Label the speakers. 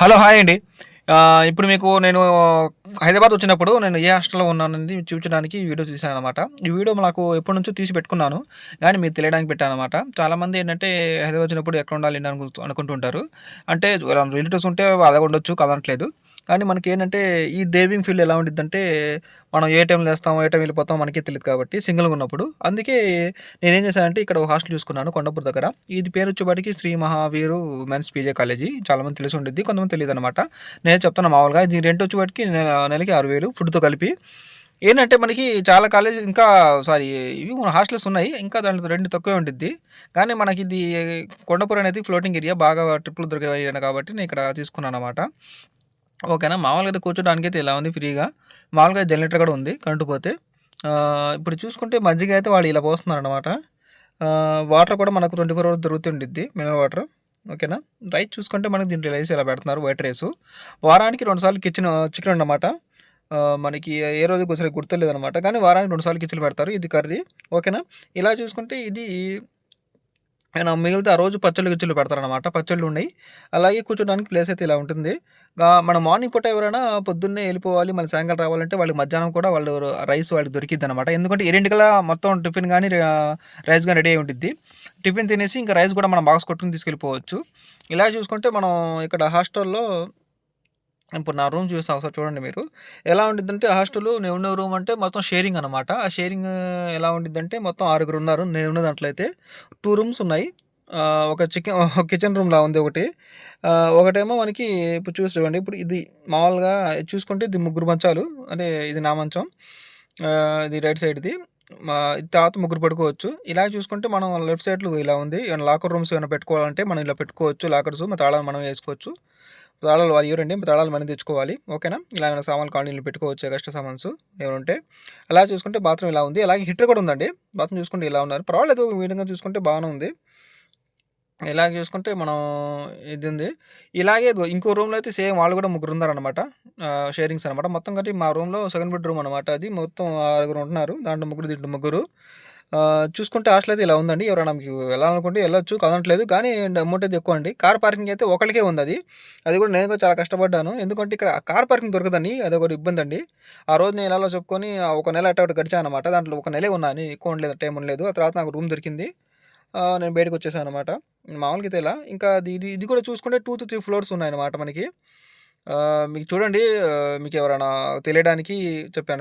Speaker 1: Hello hi అండి. ఇప్పుడు మీకు నేను హైదరాబాద్ వచ్చినప్పుడు నేను ఏ హాస్టల్లో ఉన్నానని చూపించడానికి ఈ వీడియో తీశాను అనమాట ఈ వీడియో నాకు ఎప్పటి నుంచో తీసి పెట్టుకున్నాను. కానీ మీరు తెలియడానికి పెట్టాను అనమాట చాలామంది ఏంటంటే హైదరాబాద్ వచ్చినప్పుడు ఎక్కడ ఉండాలి అనుకుంటుంటారు. అంటే రిలేటివ్స్ ఉంటే అలాగ ఉండొచ్చు కదనట్లేదు కానీ మనకి ఏంటంటే ఈ డ్రైవింగ్ ఫీల్డ్ ఎలా ఉండిద్దంటే మనం ఏ టైంలో వేస్తాం ఏ టైం వెళ్ళిపోతాం మనకే తెలియదు కాబట్టి సింగిల్గా ఉన్నప్పుడు. అందుకే నేనేం చేశానంటే ఇక్కడ ఒక హాస్టల్ చూసుకున్నాను కొండపూర్ దగ్గర. ఇది పేరు వచ్చేపాటికి Shri Mahaveer men's PG college. చాలా మంది తెలిసి ఉండిద్ది కొంతమంది తెలియదు అనమాట నేను చెప్తాను మామూలుగా ఇది రెంట్ వచ్చేపాటికి నెల- నెలకి ఆరు వేలు ఫుడ్తో కలిపి. ఏంటంటే మనకి చాలా కాలేజ్ ఇంకా సారీ ఇవి హాస్టల్స్ ఉన్నాయి ఇంకా దాంట్లో రెండు తక్కువే ఉండిద్ది. కానీ మనకి ఇది కొండపూర్ అనేది ఫ్లోటింగ్ ఏరియా బాగా ట్రిప్పులు దొరికే ఏరియా కాబట్టి నేను ఇక్కడ తీసుకున్నాను అనమాట ఓకేనా? మామూలుగా అయితే కూర్చోడానికి అయితే ఇలా ఉంది ఫ్రీగా. మామూలుగా జనరేటర్ కూడా ఉంది కరెంటు పోతే. ఇప్పుడు చూసుకుంటే మజ్జిగ అయితే వాళ్ళు ఇలా పోస్తున్నారు అనమాట వాటర్ కూడా మనకు ట్వంటీ ఫోర్ అవర్స్ దొరుకుతుండిద్ది మినరల్ వాటర్ ఓకేనా? రైస్ చూసుకుంటే మనకి దీంట్లో రైస్ ఇలా పెడుతున్నారు వైట్ రైస్ వారానికి రెండుసార్లు కిచెన్ చికెన్ అన్నమాట. మనకి ఏ రోజు గుసరి గుర్తులేదు అనమాట కానీ వారానికి రెండుసార్లు కిచెన్ పెడతారు. ఇది కర్రీ. ఓకేనా? ఇలా చూసుకుంటే ఇది ఆయన మిగిలితే ఆ రోజు పచ్చళ్ళు గిచ్చళ్ళు పెడతారనమాట పచ్చళ్ళు ఉన్నాయి. అలాగే కూర్చోడానికి ప్లేస్ అయితే ఇలా ఉంటుంది. మనం మన మార్నింగ్ పూట ఎవరైనా పొద్దున్నే వెళ్ళిపోవాలి మళ్ళీ సాయంకాలం రావాలంటే వాళ్ళకి మధ్యాహ్నం కూడా వాళ్ళు రైస్ వాళ్ళకి దొరికిద్ది అనమాట ఎందుకంటే ఎన్నింటికల్లా మొత్తం టిఫిన్ కానీ రైస్ కానీ రెడీ అయి ఉంటుంది టిఫిన్ తినేసి ఇంకా రైస్ కూడా మనం బాక్స్ కొట్టుకుని తీసుకెళ్ళిపోవచ్చు. ఇలా చూసుకుంటే మనం ఇక్కడ హాస్టల్లో ఇప్పుడు నా రూమ్ చూస్తే ఒకసారి చూడండి మీరు. ఎలా ఉండిద్దంటే హాస్టల్ నేను ఉన్న రూమ్ అంటే మొత్తం షేరింగ్ అనమాట ఆ షేరింగ్ ఎలా ఉండిద్దంటే మొత్తం ఆరుగురు ఉన్నారు. నేను ఉన్న దాంట్లో అయితే టూ రూమ్స్ ఉన్నాయి. ఒక చికెన్ ఒక కిచెన్ రూమ్లా ఉంది ఒకటి. ఒకటేమో మనకి ఇప్పుడు చూసి చూడండి. ఇప్పుడు ఇది మామూలుగా చూసుకుంటే ఇది ముగ్గురు మంచాలు. అంటే ఇది నా మంచం. ఇది రైట్ సైడ్ది తర్వాత ముగ్గురు పడుకోవచ్చు. ఇలా చూసుకుంటే మనం లెఫ్ట్ సైడ్లో ఇలా ఉంది. ఏమైనా లాకర్ రూమ్స్ ఏమైనా పెట్టుకోవాలంటే మనం ఇలా పెట్టుకోవచ్చు. లాకర్స్ మా తాళాలు మనం వేసుకోవచ్చు. తాళాలు వారు ఇవ్వరండి. తాళాలు మనం తెచ్చుకోవాలి. ఓకేనా? ఇలా ఏమైనా సామాన్లు కాలనీలు పెట్టుకోవచ్చు? ఎక్స్ట్రా సామాన్స్ ఏమైనా అలా చూసుకుంటే బాత్రూమ్ ఇలా ఉంది. అలాగే హిటర్ కూడా ఉందండి. బాత్రూమ్ చూసుకుంటే ఇలా ఉన్నారు. పర్వాలేదు. ఈ విధంగా చూసుకుంటే బాగానే ఉంది. ఇలా చూసుకుంటే మనం ఇది ఉంది. ఇలాగే ఇంకో రూమ్లో అయితే సేమ్ వాళ్ళు కూడా ముగ్గురు ఉన్నారనమాట షేరింగ్స్ అనమాట మొత్తం కట్టి మా రూమ్లో సెకండ్ బెడ్రూమ్ అనమాట అది. మొత్తం ఆరుగురు ఉంటున్నారు. దాంట్లో ముగ్గురు దీంట్లో ముగ్గురు. చూసుకుంటే హాస్టల్ అయితే ఇలా ఉందండి. ఎవరైనా మీకు వెళ్ళాలనుకుంటే వెళ్ళొచ్చు కదనట్లేదు. కానీ అమౌంట్ అయితే ఎక్కువ అండి. కార్ పార్కింగ్ అయితే ఒకరికే ఉంది అది. అది కూడా నేను కూడా చాలా కష్టపడ్డాను. ఎందుకంటే ఇక్కడ కార్ పార్కింగ్ దొరకదండి. అది ఒకటి ఇబ్బంది అండి. ఆ రోజు నేను ఎలా చెప్పుకొని ఒక నెల అట్ట గడిచాను అనమాట దాంట్లో ఒక నెలే ఉన్నాను ఎక్కువ ఉండలేదు టైం ఉండలేదు. ఆ తర్వాత నాకు రూమ్ దొరికింది. నేను బయటకు వచ్చేసాను అనమాట మామూలుగా అయితే ఇలా. ఇంకా ఇది ఇది కూడా చూసుకుంటే టూ టు త్రీ ఫ్లోర్స్ ఉన్నాయన్నమాట మనకి. మీకు చూడండి మీకు ఎవరైనా తెలియడానికి చెప్పాను.